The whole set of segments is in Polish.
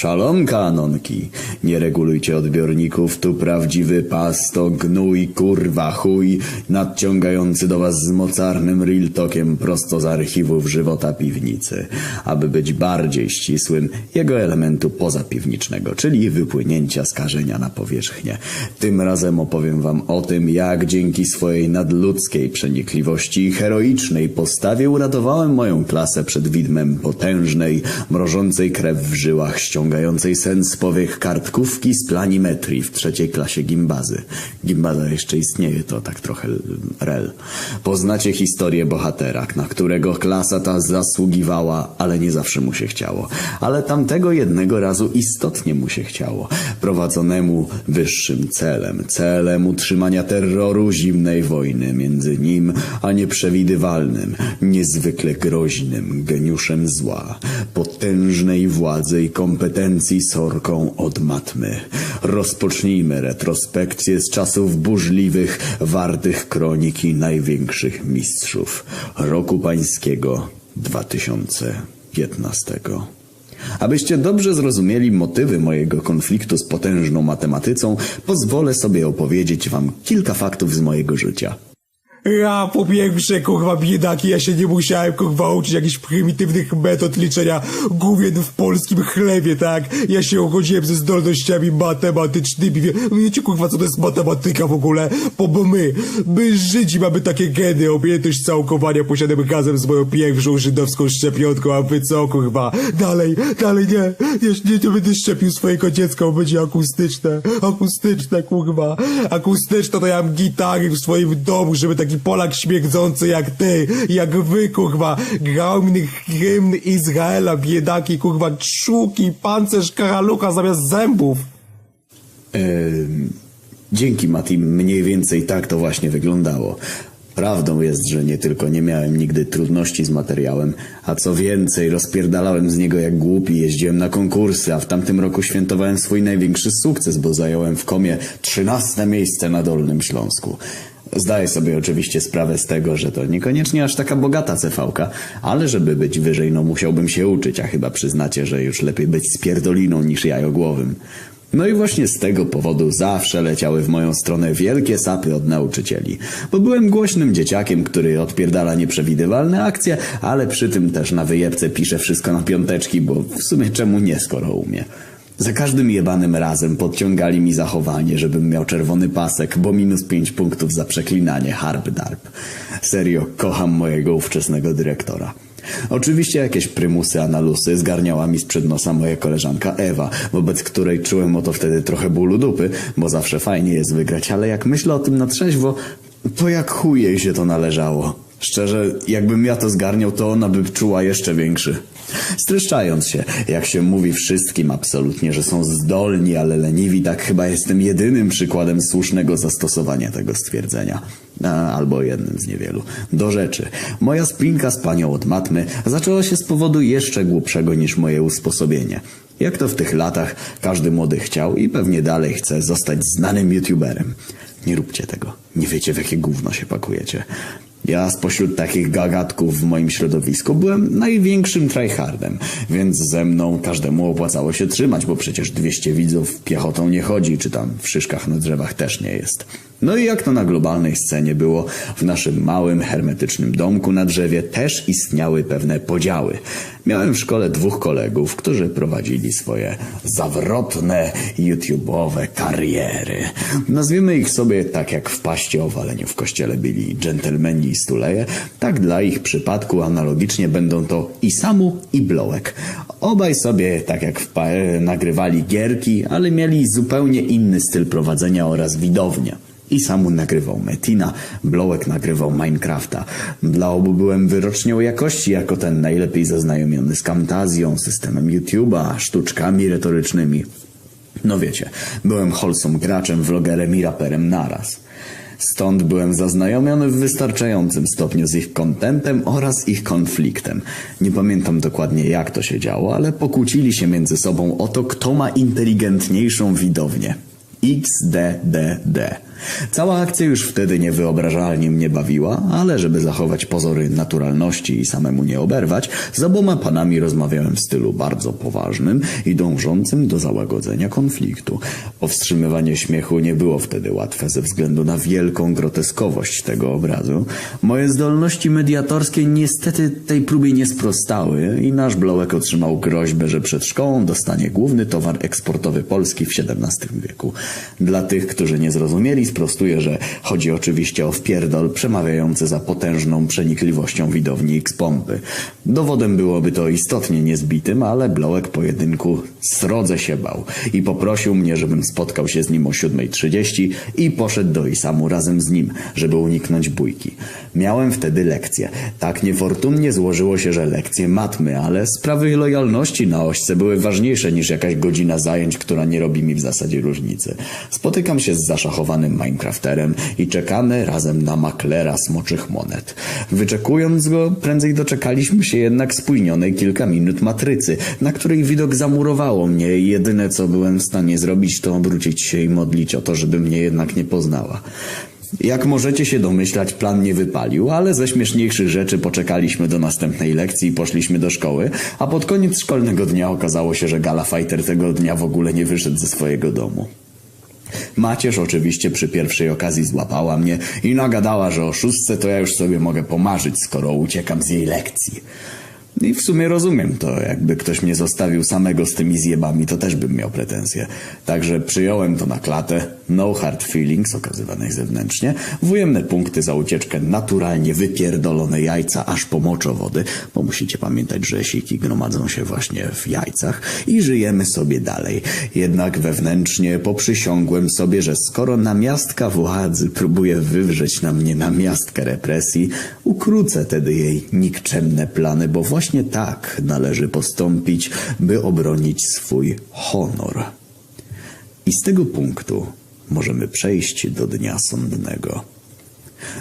Szalom kanonki, nie regulujcie odbiorników, tu prawdziwy pas to gnój, kurwa, chuj, nadciągający do was z mocarnym real talkiem prosto z archiwów żywota piwnicy, aby być bardziej ścisłym, jego elementu pozapiwniczego, czyli wypłynięcia skażenia na powierzchnię. Tym razem opowiem wam o tym, jak dzięki swojej nadludzkiej przenikliwości i heroicznej postawie uratowałem moją klasę przed widmem potężnej, mrożącej krew w żyłach ściągającej sen z powiech kartkówki z planimetrii w trzeciej klasie gimbazy. Gimbaza jeszcze istnieje, to tak trochę rel. Poznacie historię bohatera, na którego klasa ta zasługiwała, ale nie zawsze mu się chciało. Ale tamtego jednego razu istotnie mu się chciało. Prowadzonemu wyższym celem, celem utrzymania terroru zimnej wojny między nim a nieprzewidywalnym, niezwykle groźnym geniuszem zła, potężnej władzy i kompetencji sorką od matmy. Rozpocznijmy retrospekcję z czasów burzliwych, wartych kroniki największych mistrzów roku pańskiego 2015. Abyście dobrze zrozumieli motywy mojego konfliktu z potężną matematycą, pozwolę sobie opowiedzieć wam kilka faktów z mojego życia. Ja po pierwsze, kurwa, biedaki, ja się nie musiałem, kurwa, uczyć jakichś prymitywnych metod liczenia główien w polskim chlebie, tak? Ja się uchodziłem ze zdolnościami matematycznymi. Wie, wiecie, kurwa, co to jest matematyka w ogóle? Bo, bo my, my Żydzi mamy takie geny, objętość całkowania posiadamy razem z moją pierwszą żydowską szczepionką, a wy co, kurwa? Dalej, dalej, nie, nie, nie, nie będę szczepił swojego dziecka, bo będzie akustyczne, akustyczne, kurwa. Akustyczne to ja mam gitary w swoim domu, żeby taki Polak śmierdzący jak ty, jak wy, kurwa, grał mi hymn Izraela, biedaki, kurwa, czuki, pancerz karalucha zamiast zębów. Dzięki Mati, mniej więcej tak to właśnie wyglądało. Prawdą jest, że nie tylko nie miałem nigdy trudności z materiałem, a co więcej, rozpierdalałem z niego jak głupi, jeździłem na konkursy, a w tamtym roku świętowałem swój największy sukces, bo zająłem w komie trzynaste miejsce na Dolnym Śląsku. Zdaję sobie oczywiście sprawę z tego, że to niekoniecznie aż taka bogata cefałka, ale żeby być wyżej, no musiałbym się uczyć, a chyba przyznacie, że już lepiej być spierdoliną niż jajogłowym. No i właśnie z tego powodu zawsze leciały w moją stronę wielkie sapy od nauczycieli. Bo byłem głośnym dzieciakiem, który odpierdala nieprzewidywalne akcje, ale przy tym też na wyjebce pisze wszystko na piąteczki, bo w sumie czemu nie, skoro umie. Za każdym jebanym razem podciągali mi zachowanie, żebym miał czerwony pasek, bo minus pięć punktów za przeklinanie harp darp. Serio, kocham mojego ówczesnego dyrektora. Oczywiście jakieś prymusy analusy zgarniała mi sprzed nosa moja koleżanka Ewa, wobec której czułem oto wtedy trochę bólu dupy, bo zawsze fajnie jest wygrać, ale jak myślę o tym na trzeźwo, to jak chuj jej się to należało. Szczerze, jakbym ja to zgarniał, to ona by czuła jeszcze większy. Streszczając się, jak się mówi wszystkim absolutnie, że są zdolni, ale leniwi, tak chyba jestem jedynym przykładem słusznego zastosowania tego stwierdzenia. A, albo jednym z niewielu. Do rzeczy. Moja spinka z panią od matmy zaczęła się z powodu jeszcze głupszego niż moje usposobienie. Jak to w tych latach każdy młody chciał i pewnie dalej chce zostać znanym youtuberem. Nie róbcie tego. Nie wiecie w jakie gówno się pakujecie. Ja spośród takich gagatków w moim środowisku byłem największym tryhardem, więc ze mną każdemu opłacało się trzymać, bo przecież 200 widzów piechotą nie chodzi, czy tam w szyszkach na drzewach też nie jest. No i jak to na globalnej scenie było, w naszym małym, hermetycznym domku na drzewie też istniały pewne podziały. Miałem w szkole dwóch kolegów, którzy prowadzili swoje zawrotne, YouTube'owe kariery. Nazwijmy ich sobie tak jak w paście o waleniu w kościele byli dżentelmeni i stuleje, tak dla ich przypadku analogicznie będą to i Samu i Blołek. Obaj sobie, tak jak w nagrywali gierki, ale mieli zupełnie inny styl prowadzenia oraz widownię. I Samu nagrywał Metina, Blołek nagrywał Minecrafta. Dla obu byłem wyrocznią jakości jako ten najlepiej zaznajomiony z Camtazją, systemem YouTube'a, sztuczkami retorycznymi. No wiecie, byłem wholesome graczem, vlogerem i raperem naraz. Stąd byłem zaznajomiony w wystarczającym stopniu z ich kontentem oraz ich konfliktem. Nie pamiętam dokładnie jak to się działo, ale pokłócili się między sobą o to, kto ma inteligentniejszą widownię. XDDD. Cała akcja już wtedy niewyobrażalnie mnie bawiła, ale żeby zachować pozory naturalności i samemu nie oberwać, z oboma panami rozmawiałem w stylu bardzo poważnym i dążącym do załagodzenia konfliktu. Powstrzymywanie śmiechu nie było wtedy łatwe ze względu na wielką groteskowość tego obrazu. Moje zdolności mediatorskie niestety tej próbie nie sprostały i nasz blołek otrzymał groźbę, że przed szkołą dostanie główny towar eksportowy Polski w XVII wieku. Dla tych, którzy nie zrozumieli, sprostuję, że chodzi oczywiście o wpierdol przemawiający za potężną przenikliwością widowni X-pompy. Dowodem byłoby to istotnie niezbitym, ale blołek pojedynku srodze się bał i poprosił mnie, żebym spotkał się z nim o 7.30 i poszedł do Isamu razem z nim, żeby uniknąć bójki. Miałem wtedy lekcję. Tak niefortunnie złożyło się, że lekcje matmy, ale sprawy lojalności na ośce były ważniejsze niż jakaś godzina zajęć, która nie robi mi w zasadzie różnicy. Spotykam się z zaszachowanym Minecrafterem i czekamy razem na maklera smoczych monet. Wyczekując go, prędzej doczekaliśmy się jednak spóźnionej kilka minut matrycy, na której widok zamurowało mnie i jedyne co byłem w stanie zrobić to obrócić się i modlić o to, żeby mnie jednak nie poznała. Jak możecie się domyślać, plan nie wypalił, ale ze śmieszniejszych rzeczy poczekaliśmy do następnej lekcji i poszliśmy do szkoły, a pod koniec szkolnego dnia okazało się, że Gala Fighter tego dnia w ogóle nie wyszedł ze swojego domu. Macierz oczywiście przy pierwszej okazji złapała mnie i nagadała, że o szóstce to ja już sobie mogę pomarzyć, skoro uciekam z jej lekcji. I w sumie rozumiem to, jakby ktoś mnie zostawił samego z tymi zjebami, to też bym miał pretensje. Także przyjąłem to na klatę, no hard feelings okazywanych zewnętrznie, w ujemne punkty za ucieczkę naturalnie wypierdolone jajca aż po moczowody, bo musicie pamiętać, że siki gromadzą się właśnie w jajcach i żyjemy sobie dalej. Jednak wewnętrznie poprzysiągłem sobie, że skoro namiastka władzy próbuje wywrzeć na mnie namiastkę represji, ukrócę tedy jej nikczemne plany, bo właśnie tak należy postąpić, by obronić swój honor. I z tego punktu możemy przejść do dnia sądnego.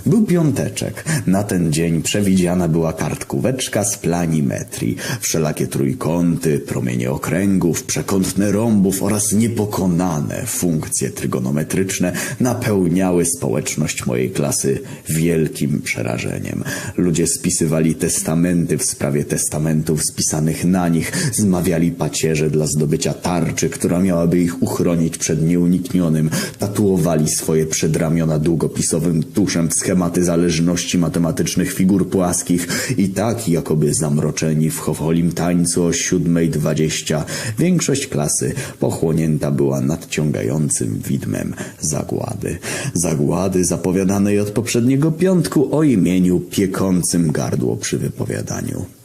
Był piąteczek. Na ten dzień przewidziana była kartkóweczka z planimetrii. Wszelakie trójkąty, promienie okręgów, przekątne rąbów oraz niepokonane funkcje trygonometryczne napełniały społeczność mojej klasy wielkim przerażeniem. Ludzie spisywali testamenty w sprawie testamentów spisanych na nich, zmawiali pacierze dla zdobycia tarczy, która miałaby ich uchronić przed nieuniknionym, tatuowali swoje przedramiona długopisowym tuszem schematy zależności matematycznych figur płaskich i tak jakoby zamroczeni w chowolim tańcu o siódmej dwadzieścia większość klasy pochłonięta była nadciągającym widmem zagłady. Zagłady zapowiadanej od poprzedniego piątku o imieniu piekącym gardło przy wypowiadaniu.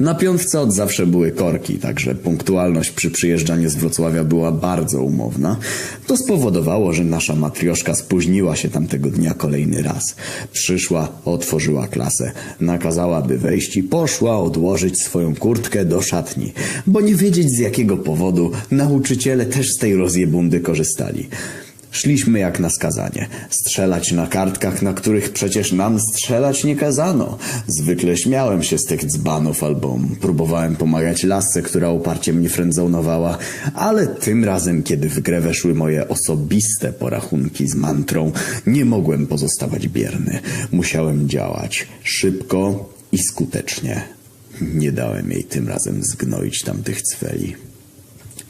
Na piątce od zawsze były korki, także punktualność przy przyjeżdżaniu z Wrocławia była bardzo umowna. To spowodowało, że nasza matrioszka spóźniła się tamtego dnia kolejny raz. Przyszła, otworzyła klasę, nakazała, by wejść i poszła odłożyć swoją kurtkę do szatni, bo nie wiedzieć z jakiego powodu nauczyciele też z tej rozjebundy korzystali. Szliśmy jak na skazanie. Strzelać na kartkach, na których przecież nam strzelać nie kazano. Zwykle śmiałem się z tych dzbanów albo próbowałem pomagać lasce, która uparcie mnie frędzonowała, ale tym razem, kiedy w grę weszły moje osobiste porachunki z mantrą, nie mogłem pozostawać bierny. Musiałem działać szybko i skutecznie. Nie dałem jej tym razem zgnoić tamtych cweli.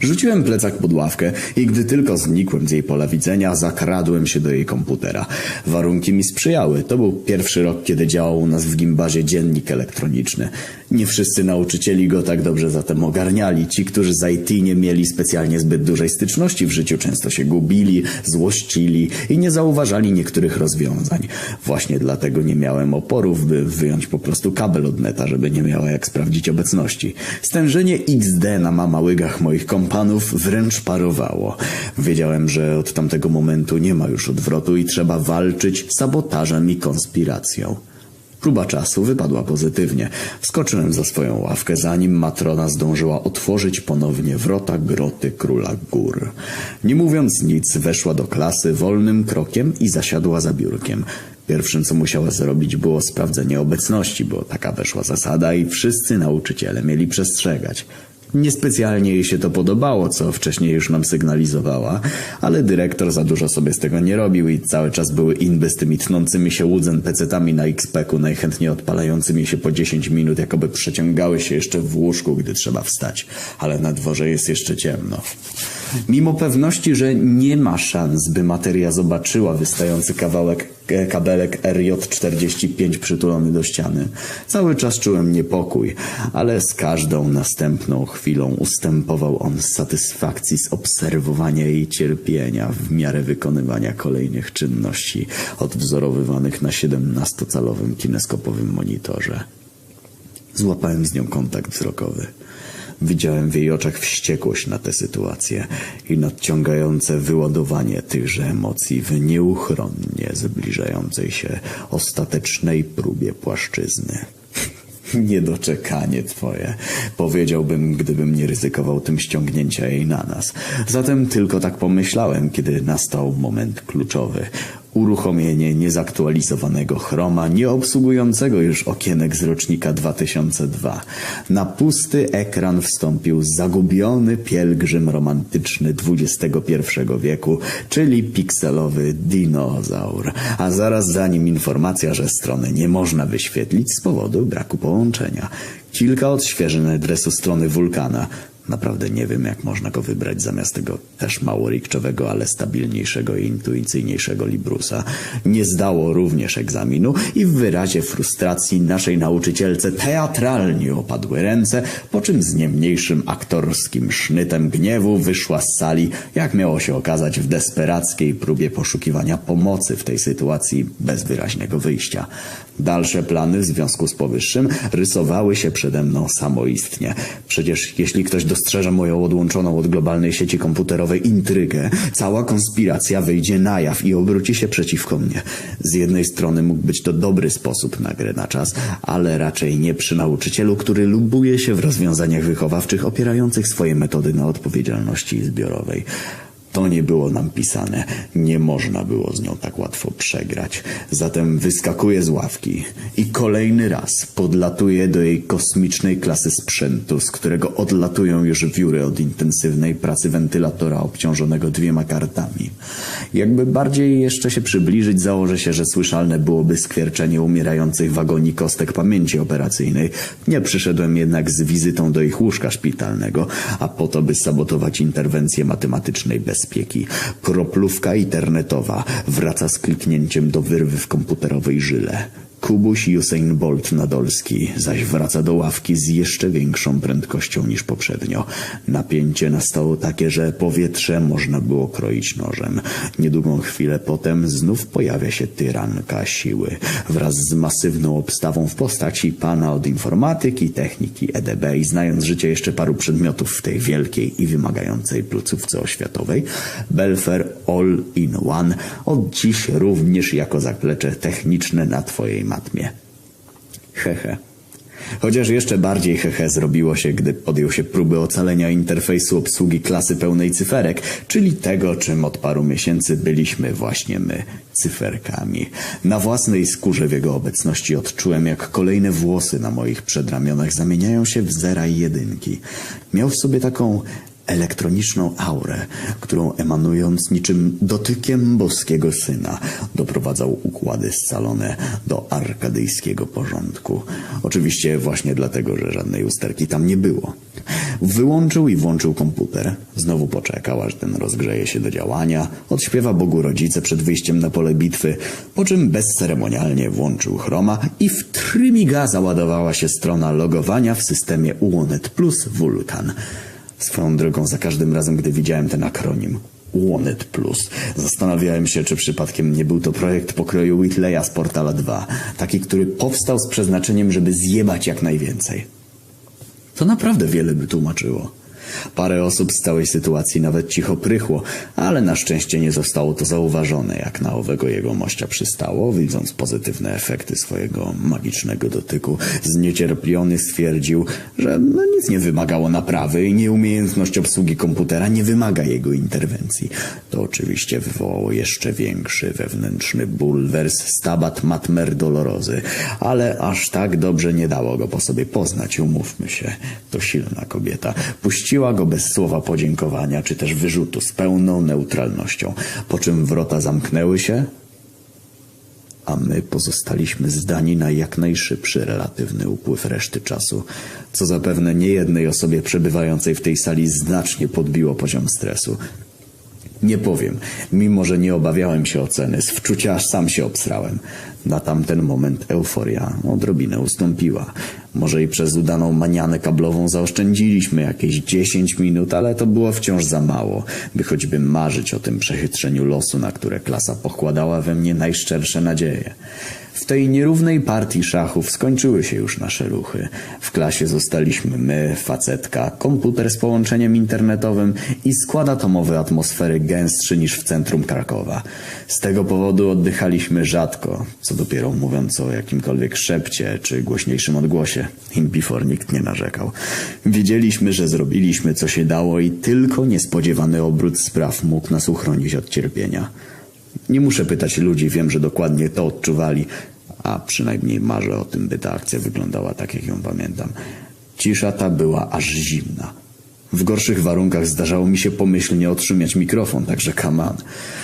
Rzuciłem plecak pod ławkę i gdy tylko znikłem z jej pola widzenia, zakradłem się do jej komputera. Warunki mi sprzyjały. To był pierwszy rok, kiedy działał u nas w gimbazie dziennik elektroniczny. Nie wszyscy nauczycieli go tak dobrze zatem ogarniali. Ci, którzy z IT nie mieli specjalnie zbyt dużej styczności w życiu, często się gubili, złościli i nie zauważali niektórych rozwiązań. Właśnie dlatego nie miałem oporów, by wyjąć po prostu kabel od neta, żeby nie miała jak sprawdzić obecności. Stężenie XD na mama łygach moich kompanów wręcz parowało. Wiedziałem, że od tamtego momentu nie ma już odwrotu i trzeba walczyć sabotażem i konspiracją. Próba czasu wypadła pozytywnie. Wskoczyłem za swoją ławkę, zanim matrona zdążyła otworzyć ponownie wrota groty króla gór. Nie mówiąc nic, weszła do klasy wolnym krokiem i zasiadła za biurkiem. Pierwszym, co musiała zrobić, było sprawdzenie obecności, bo taka weszła zasada i wszyscy nauczyciele mieli przestrzegać. Niespecjalnie jej się to podobało, co wcześniej już nam sygnalizowała, ale dyrektor za dużo sobie z tego nie robił i cały czas były inby z tymi tnącymi się łudzen pecetami na XP-ku, najchętniej odpalającymi się po 10 minut, jakoby przeciągały się jeszcze w łóżku, gdy trzeba wstać, ale na dworze jest jeszcze ciemno. Mimo pewności, że nie ma szans, by materia zobaczyła wystający kawałek kabelek RJ45 przytulony do ściany. Cały czas czułem niepokój, ale z każdą następną chwilą ustępował on z satysfakcji z obserwowania jej cierpienia w miarę wykonywania kolejnych czynności odwzorowywanych na 17-calowym kineskopowym monitorze. Złapałem z nią kontakt wzrokowy. Widziałem w jej oczach wściekłość na tę sytuację i nadciągające wyładowanie tychże emocji w nieuchronnie zbliżającej się ostatecznej próbie płaszczyzny. Niedoczekanie twoje, powiedziałbym, gdybym nie ryzykował tym ściągnięcia jej na nas. Zatem tylko tak pomyślałem, kiedy nastał moment kluczowy. Uruchomienie niezaktualizowanego chroma, nie obsługującego już okienek z rocznika 2002. Na pusty ekran wstąpił zagubiony pielgrzym romantyczny XXI wieku, czyli pikselowy dinozaur. A zaraz za nim informacja, że strony nie można wyświetlić z powodu braku połączenia. Kilka odświeżeń adresu strony wulkana. Naprawdę nie wiem, jak można go wybrać zamiast tego też mało rikczowego, ale stabilniejszego i intuicyjniejszego Librusa. Nie zdało również egzaminu i w wyrazie frustracji naszej nauczycielce teatralnie opadły ręce, po czym z nie mniejszym aktorskim sznytem gniewu wyszła z sali, jak miało się okazać w desperackiej próbie poszukiwania pomocy w tej sytuacji bez wyraźnego wyjścia. Dalsze plany w związku z powyższym rysowały się przede mną samoistnie. Przecież jeśli ktoś dostrzeże moją odłączoną od globalnej sieci komputerowej intrygę, cała konspiracja wyjdzie na jaw i obróci się przeciwko mnie. Z jednej strony mógł być to dobry sposób na grę na czas, ale raczej nie przy nauczycielu, który lubuje się w rozwiązaniach wychowawczych opierających swoje metody na odpowiedzialności zbiorowej. To nie było nam pisane. Nie można było z nią tak łatwo przegrać. Zatem wyskakuję z ławki i kolejny raz podlatuję do jej kosmicznej klasy sprzętu, z którego odlatują już wióry od intensywnej pracy wentylatora obciążonego dwiema kartami. Jakby bardziej jeszcze się przybliżyć, założę się, że słyszalne byłoby skwierczenie umierających wagoni kostek pamięci operacyjnej. Nie przyszedłem jednak z wizytą do ich łóżka szpitalnego, a po to, by sabotować interwencję matematycznej bezpieki. Kroplówka internetowa wraca z kliknięciem do wyrwy w komputerowej żyle. Kubuś Usain Bolt Nadolski zaś wraca do ławki z jeszcze większą prędkością niż poprzednio. Napięcie nastało takie, że powietrze można było kroić nożem. Niedługą chwilę potem znów pojawia się tyranka siły wraz z masywną obstawą w postaci pana od informatyki, techniki EDB i znając życie jeszcze paru przedmiotów w tej wielkiej i wymagającej placówce oświatowej, Belfer All in One od dziś również jako zaplecze techniczne na twojej matmie. Hehe. Chociaż jeszcze bardziej hehe zrobiło się, gdy podjął się próby ocalenia interfejsu obsługi klasy pełnej cyferek, czyli tego, czym od paru miesięcy byliśmy właśnie my, cyferkami. Na własnej skórze w jego obecności odczułem, jak kolejne włosy na moich przedramionach zamieniają się w zera i jedynki. Miał w sobie taką elektroniczną aurę, którą emanując niczym dotykiem boskiego syna, doprowadzał układy scalone do arkadyjskiego porządku. Oczywiście właśnie dlatego, że żadnej usterki tam nie było. Wyłączył i włączył komputer. Znowu poczekał, aż ten rozgrzeje się do działania, odśpiewa Bogu rodzice przed wyjściem na pole bitwy, po czym bezceremonialnie włączył chroma i w trymiga załadowała się strona logowania w systemie UONET Plus Vulkan. Swoją drogą za każdym razem, gdy widziałem ten akronim Łonet Plus. Zastanawiałem się, czy przypadkiem nie był to projekt pokroju Whitleya z Portala 2. Taki, który powstał z przeznaczeniem, żeby zjebać jak najwięcej. To naprawdę wiele by tłumaczyło. Parę osób z całej sytuacji nawet cicho prychło, ale na szczęście nie zostało to zauważone, jak na owego jego mościa przystało, widząc pozytywne efekty swojego magicznego dotyku. Zniecierpliony stwierdził, że no nic nie wymagało naprawy i nieumiejętność obsługi komputera nie wymaga jego interwencji. To oczywiście wywołało jeszcze większy wewnętrzny ból wers stabat matmer dolorozy, ale aż tak dobrze nie dało go po sobie poznać, umówmy się. To silna kobieta. Puściła go bez słowa podziękowania, czy też wyrzutu, z pełną neutralnością, po czym wrota zamknęły się, a my pozostaliśmy zdani na jak najszybszy relatywny upływ reszty czasu, co zapewne niejednej osobie przebywającej w tej sali znacznie podbiło poziom stresu. Nie powiem, mimo że nie obawiałem się oceny, z wczucia aż sam się obsrałem. Na tamten moment euforia odrobinę ustąpiła. Może i przez udaną manianę kablową zaoszczędziliśmy jakieś 10 minut, ale to było wciąż za mało, by choćby marzyć o tym przechytrzeniu losu, na które klasa pokładała we mnie najszczersze nadzieje. W tej nierównej partii szachów skończyły się już nasze ruchy. W klasie zostaliśmy my, facetka, komputer z połączeniem internetowym i skład atomowy atmosfery gęstszy niż w centrum Krakowa. Z tego powodu oddychaliśmy rzadko, co dopiero mówiąc o jakimkolwiek szepcie czy głośniejszym odgłosie. Impifor nikt nie narzekał. Wiedzieliśmy, że zrobiliśmy co się dało i tylko niespodziewany obrót spraw mógł nas uchronić od cierpienia. Nie muszę pytać ludzi, wiem, że dokładnie to odczuwali, a przynajmniej marzę o tym, by ta akcja wyglądała tak, jak ją pamiętam. Cisza ta była aż zimna. W gorszych warunkach zdarzało mi się pomyślnie otrzymiać mikrofon, także kaman.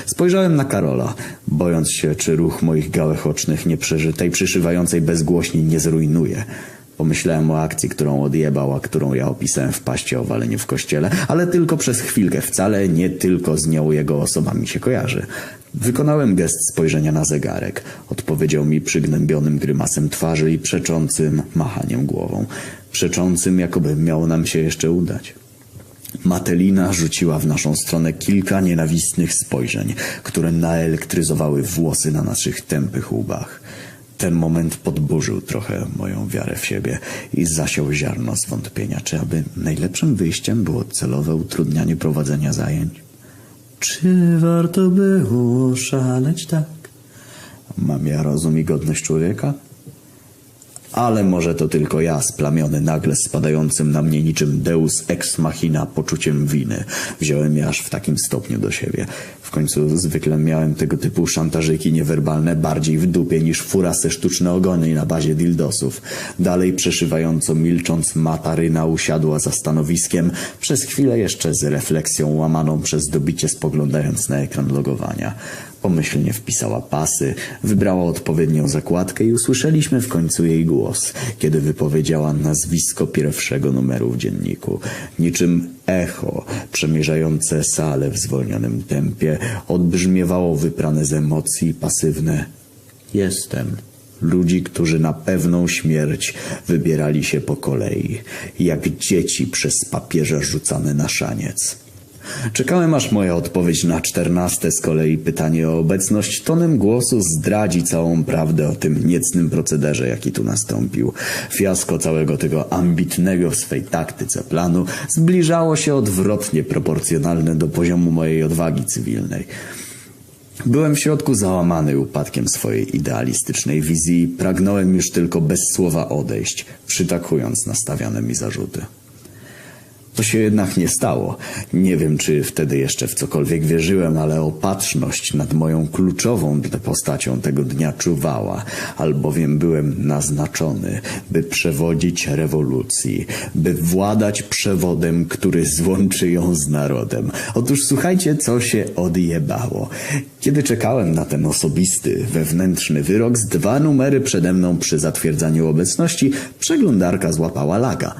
Spojrzałem na Karola, bojąc się, czy ruch moich gałek ocznych nieprzeżytej, przyszywającej bezgłośni nie zrujnuje. Pomyślałem o akcji, którą odjebał, a którą ja opisałem w paście o waleniu w kościele, ale tylko przez chwilkę, wcale nie tylko z nią jego osoba mi się kojarzy. Wykonałem gest spojrzenia na zegarek. Odpowiedział mi przygnębionym grymasem twarzy i przeczącym machaniem głową. Przeczącym, jakoby miało nam się jeszcze udać. Matelina rzuciła w naszą stronę kilka nienawistnych spojrzeń, które naelektryzowały włosy na naszych tępych łbach. Ten moment podburzył trochę moją wiarę w siebie i zasiał ziarno zwątpienia, czy aby najlepszym wyjściem było celowe utrudnianie prowadzenia zajęć. Czy warto było szaleć tak? Mam ja rozum i godność człowieka? Ale może to tylko ja, splamiony nagle spadającym na mnie niczym deus ex machina poczuciem winy. Wziąłem je aż w takim stopniu do siebie. Końcu zwykle miałem tego typu szantażyki niewerbalne bardziej w dupie niż furasy sztuczne ogony na bazie dildosów. Dalej przeszywająco milcząc Mataryna usiadła za stanowiskiem, przez chwilę jeszcze z refleksją łamaną przez dobicie spoglądając na ekran logowania. Pomyślnie wpisała pasy, wybrała odpowiednią zakładkę i usłyszeliśmy w końcu jej głos, kiedy wypowiedziała nazwisko pierwszego numeru w dzienniku. Niczym echo przemierzające salę w zwolnionym tempie odbrzmiewało wyprane z emocji pasywne Jestem. Ludzi, którzy na pewną śmierć wybierali się po kolei, jak dzieci przez papieża rzucane na szaniec. Czekałem aż moja odpowiedź na czternaste z kolei pytanie o obecność tonem głosu zdradzi całą prawdę o tym niecnym procederze, jaki tu nastąpił. Fiasko całego tego ambitnego w swej taktyce planu zbliżało się odwrotnie proporcjonalne do poziomu mojej odwagi cywilnej. Byłem w środku załamany upadkiem swojej idealistycznej wizji pragnąłem już tylko bez słowa odejść, przytakując na stawiane mi zarzuty. To się jednak nie stało. Nie wiem, czy wtedy jeszcze w cokolwiek wierzyłem, ale opatrzność nad moją kluczową postacią tego dnia czuwała, albowiem byłem naznaczony, by przewodzić rewolucji, by władać przewodem, który złączy ją z narodem. Otóż słuchajcie, co się odjebało. Kiedy czekałem na ten osobisty, wewnętrzny wyrok, z dwa numery przede mną przy zatwierdzaniu obecności, przeglądarka złapała laga.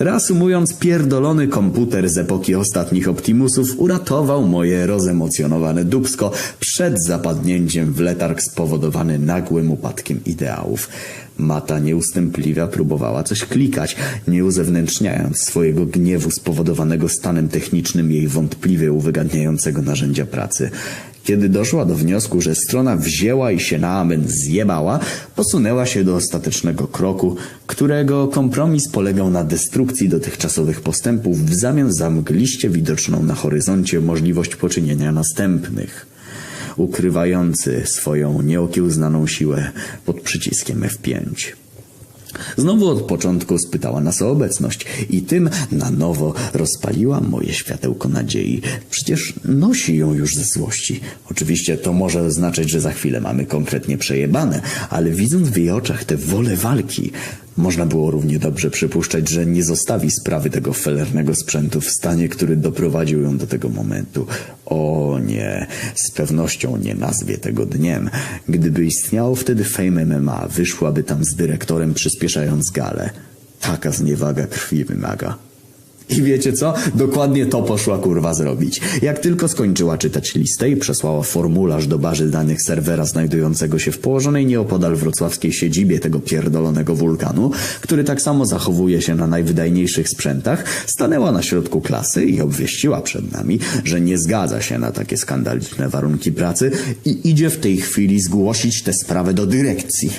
Reasumując, pierdolony komputer z epoki ostatnich Optimusów uratował moje rozemocjonowane dubsko przed zapadnięciem w letarg spowodowany nagłym upadkiem ideałów. Mata nieustępliwa próbowała coś klikać, nie uzewnętrzniając swojego gniewu spowodowanego stanem technicznym jej wątpliwie uwygadniającego narzędzia pracy. Kiedy doszła do wniosku, że strona wzięła i się na amen zjebała, posunęła się do ostatecznego kroku, którego kompromis polegał na destrukcji dotychczasowych postępów w zamian za mgliście widoczną na horyzoncie możliwość poczynienia następnych ukrywający swoją nieokiełznaną siłę pod przyciskiem F5. Znowu od początku spytała nas o obecność i tym na nowo rozpaliła moje światełko nadziei. Przecież nosi ją już ze złości. Oczywiście to może oznaczać, że za chwilę mamy konkretnie przejebane, ale widząc w jej oczach tę wolę walki, można było równie dobrze przypuszczać, że nie zostawi sprawy tego felernego sprzętu w stanie, który doprowadził ją do tego momentu. O nie, z pewnością nie nazwie tego dniem. Gdyby istniało wtedy Fame MMA, wyszłaby tam z dyrektorem przyspieszając galę. Taka zniewaga krwi wymaga. I wiecie co? Dokładnie to poszła kurwa zrobić. Jak tylko skończyła czytać listę i przesłała formularz do bazy danych serwera znajdującego się w położonej nieopodal wrocławskiej siedzibie tego pierdolonego wulkanu, który tak samo zachowuje się na najwydajniejszych sprzętach, stanęła na środku klasy i obwieściła przed nami, że nie zgadza się na takie skandaliczne warunki pracy i idzie w tej chwili zgłosić tę sprawę do dyrekcji.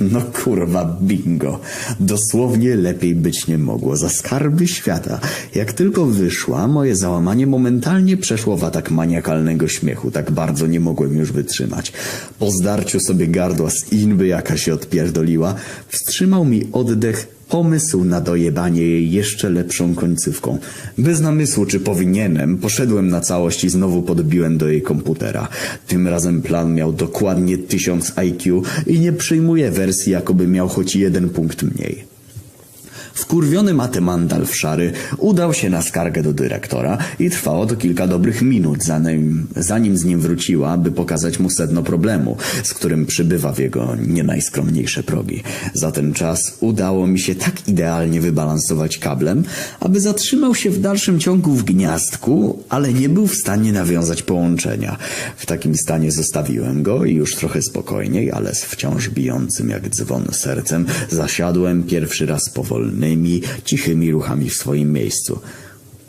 No kurwa, bingo. Dosłownie lepiej być nie mogło. Za skarby świata. Jak tylko wyszła, moje załamanie momentalnie przeszło w atak maniakalnego śmiechu. Tak bardzo nie mogłem już wytrzymać. Po zdarciu sobie gardła z inby, jaka się odpierdoliła, wstrzymał mi oddech Pomysł na dojebanie jej jeszcze lepszą końcówką. Bez namysłu, czy powinienem, poszedłem na całość i znowu podbiłem do jej komputera. Tym razem plan miał dokładnie 1000 IQ i nie przyjmuję wersji, jakoby miał choć jeden punkt mniej. Wkurwiony matemandal w szary udał się na skargę do dyrektora i trwało to kilka dobrych minut, zanim, zanim z nim wróciła, by pokazać mu sedno problemu, z którym przybywa w jego nie najskromniejsze progi. Za ten czas udało mi się tak idealnie wybalansować kablem, aby zatrzymał się w dalszym ciągu w gniazdku, ale nie był w stanie nawiązać połączenia. W takim stanie zostawiłem go i już trochę spokojniej, ale z wciąż bijącym jak dzwon sercem zasiadłem pierwszy raz powolnymi, cichymi ruchami w swoim miejscu.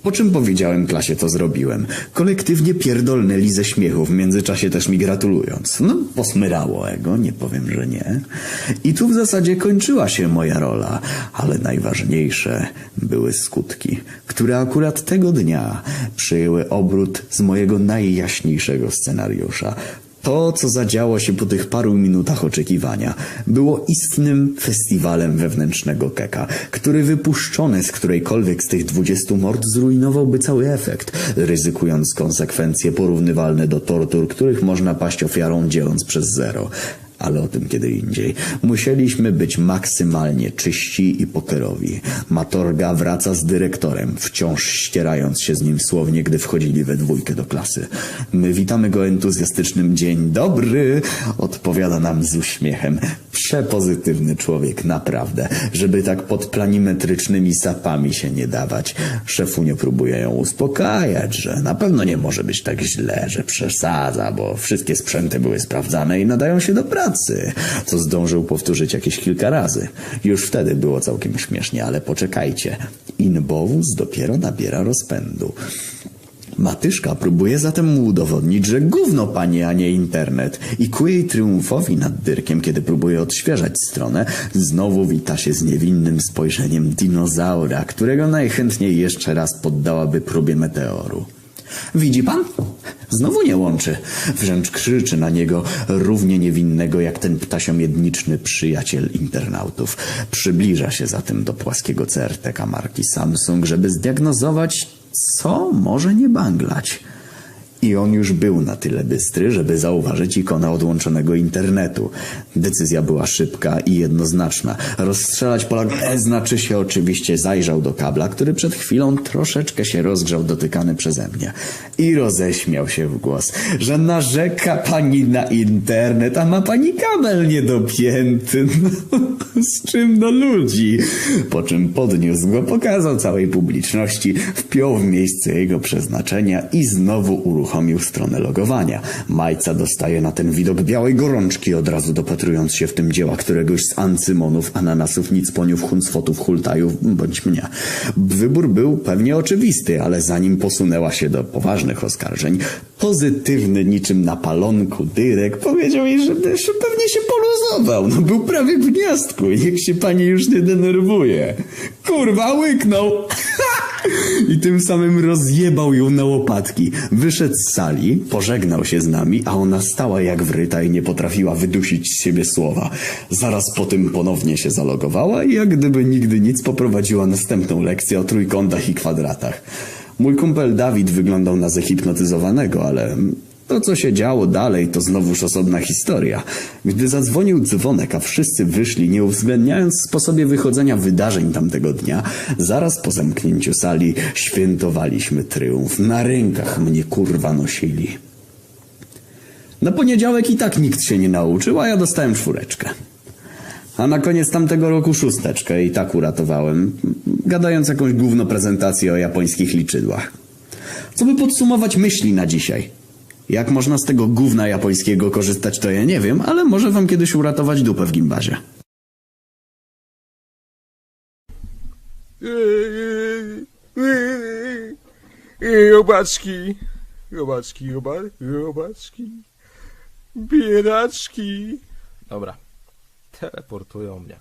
Po czym powiedziałem klasie, co zrobiłem. Kolektywnie pierdolnęli ze śmiechu, w międzyczasie też mi gratulując. No, posmyrało ego, nie powiem, że nie. I tu w zasadzie kończyła się moja rola, ale najważniejsze były skutki, które akurat tego dnia przyjęły obrót z mojego najjaśniejszego scenariusza. To, co zadziało się po tych paru minutach oczekiwania, było istnym festiwalem wewnętrznego keka, który wypuszczony z którejkolwiek z tych dwudziestu mord zrujnowałby cały efekt, ryzykując konsekwencje porównywalne do tortur, których można paść ofiarą dzieląc przez zero. Ale o tym kiedy indziej. Musieliśmy być maksymalnie czyści i pokerowi. Matorga wraca z dyrektorem, wciąż ścierając się z nim słownie, gdy wchodzili we dwójkę do klasy. My witamy go entuzjastycznym dzień dobry, odpowiada nam z uśmiechem. Przepozytywny człowiek, naprawdę. Żeby tak pod planimetrycznymi sapami się nie dawać. Szefunio próbuje ją uspokajać, że na pewno nie może być tak źle, że przesadza, bo wszystkie sprzęty były sprawdzane i nadają się do pracy co zdążył powtórzyć jakieś kilka razy. Już wtedy było całkiem śmiesznie, ale poczekajcie. Inbowóz dopiero nabiera rozpędu. Matyszka próbuje zatem mu udowodnić, że gówno panie, a nie internet. I ku jej triumfowi nad dyrkiem, kiedy próbuje odświeżać stronę, znowu wita się z niewinnym spojrzeniem dinozaura, którego najchętniej jeszcze raz poddałaby próbie meteoru. Widzi pan? Znowu nie łączy. Wręcz krzyczy na niego równie niewinnego jak ten ptasiomiedniczny przyjaciel internautów. Przybliża się zatem do płaskiego CRTK marki Samsung, żeby zdiagnozować, co może nie banglać. I on już był na tyle bystry, żeby zauważyć ikonę odłączonego internetu. Decyzja była szybka i jednoznaczna. Rozstrzelać Polak e znaczy się oczywiście zajrzał do kabla, który przed chwilą troszeczkę się rozgrzał dotykany przeze mnie. I roześmiał się w głos, że narzeka pani na internet, a ma pani kabel niedopięty. No, z czym do ludzi? Po czym podniósł go, pokazał całej publiczności, wpiął w miejsce jego przeznaczenia i znowu uruchomił uruchomił stronę logowania. Majca dostaje na ten widok białej gorączki, od razu dopatrując się w tym dzieła któregoś z ancymonów, ananasów, nicponiów, huncwotów, hultajów, bądź mnie. Wybór był pewnie oczywisty, ale zanim posunęła się do poważnych oskarżeń, pozytywny niczym na palonku Dyrek powiedział jej, że, że pewnie się poluzował. No był prawie w gniazdku. Niech się pani już nie denerwuje. Kurwa, łyknął. I tym samym rozjebał ją na łopatki. Wyszedł z sali, pożegnał się z nami, a ona stała jak wryta i nie potrafiła wydusić z siebie słowa. Zaraz po tym ponownie się zalogowała i jak gdyby nigdy nic poprowadziła następną lekcję o trójkątach i kwadratach. Mój kumpel Dawid wyglądał na zahipnotyzowanego, ale to, co się działo dalej, to znowuż osobna historia. Gdy zadzwonił dzwonek, a wszyscy wyszli, nie uwzględniając sposobie wychodzenia wydarzeń tamtego dnia, zaraz po zamknięciu sali świętowaliśmy tryumf. Na rękach mnie kurwa nosili. Na poniedziałek i tak nikt się nie nauczył, a ja dostałem czwóreczkę. A na koniec tamtego roku szósteczkę i tak uratowałem, gadając jakąś gówno prezentację o japońskich liczydłach. Co by podsumować myśli na dzisiaj? Jak można z tego gówna japońskiego korzystać, to ja nie wiem, ale może wam kiedyś uratować dupę w gimbazie. Robaczki, robaczki, roba, robaczki, biedaczki. Dobra. Teleportują mnie.